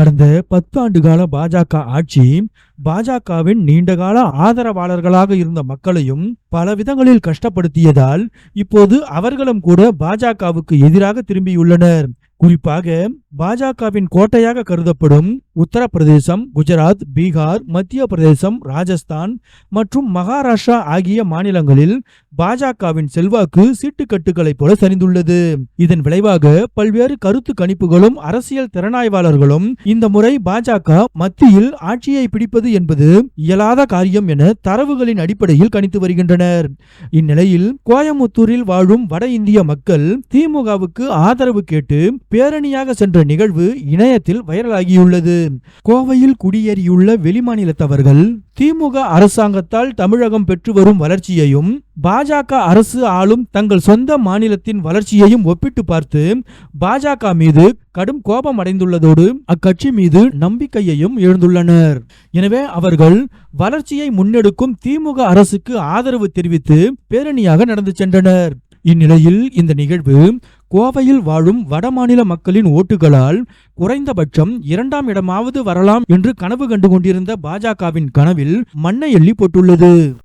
கடந்த பத்து கால பாஜக ஆட்சி பாஜகவின் நீண்டகால ஆதரவாளர்களாக இருந்த மக்களையும் பல விதங்களில் கஷ்டப்படுத்தியதால் இப்போது அவர்களும் கூட பாஜகவுக்கு எதிராக திரும்பியுள்ளனர். குறிப்பாக பாஜகவின் கோட்டையாக கருதப்படும் உத்தரப்பிரதேசம் குஜராத் பீகார் மத்திய பிரதேசம் ராஜஸ்தான் மற்றும் மகாராஷ்டிரா ஆகிய மாநிலங்களில் பாஜகவின் செல்வாக்கு சீட்டுக்கட்டுகளைப் போல சரிந்துள்ளது. இதன் விளைவாக பல்வேறு கருத்து கணிப்புகளும் அரசியல் திறனாய்வாளர்களும் இந்த முறை பாஜக மத்தியில் ஆட்சியை பிடிப்பது என்பது இயலாத காரியம் என தரவுகளின் அடிப்படையில் கணித்து வருகின்றனர். இந்நிலையில் கோயமுத்தூரில் வாழும் வட இந்திய மக்கள் திமுகவுக்கு ஆதரவு கேட்டு பேரணியாக சென்ற நிகழ்வு இணையத்தில் வைரலாகியுள்ளது. கோவையில் குடியேறியுள்ள வெளிமாநிலத்தவர்கள் திமுக அரசாங்கத்தால் தமிழகம் பெற்று வரும் வளர்ச்சியையும் பாஜக அரசு ஆளும் தங்கள் சொந்த மாநிலத்தின் வளர்ச்சியையும் ஒப்பிட்டு பார்த்து பாஜக மீது கடும் கோபம் அடைந்துள்ளதோடு அக்கட்சி மீது நம்பிக்கையையும் எழுந்துள்ளனர். எனவே அவர்கள் வளர்ச்சியை முன்னெடுக்கும் திமுக அரசுக்கு ஆதரவு தெரிவித்து பேரணியாக நடந்து சென்றனர். இந்நிலையில் இந்த நிகழ்வு கோவையில் வாழும் வடமாநில மக்களின் ஓட்டுகளால் குறைந்தபட்சம் இரண்டாம் இடமாவது வரலாம் என்று கனவு கண்டு கொண்டிருந்த பாஜகவின் கனவில் மண்ணை எள்ளி போட்டுள்ளது.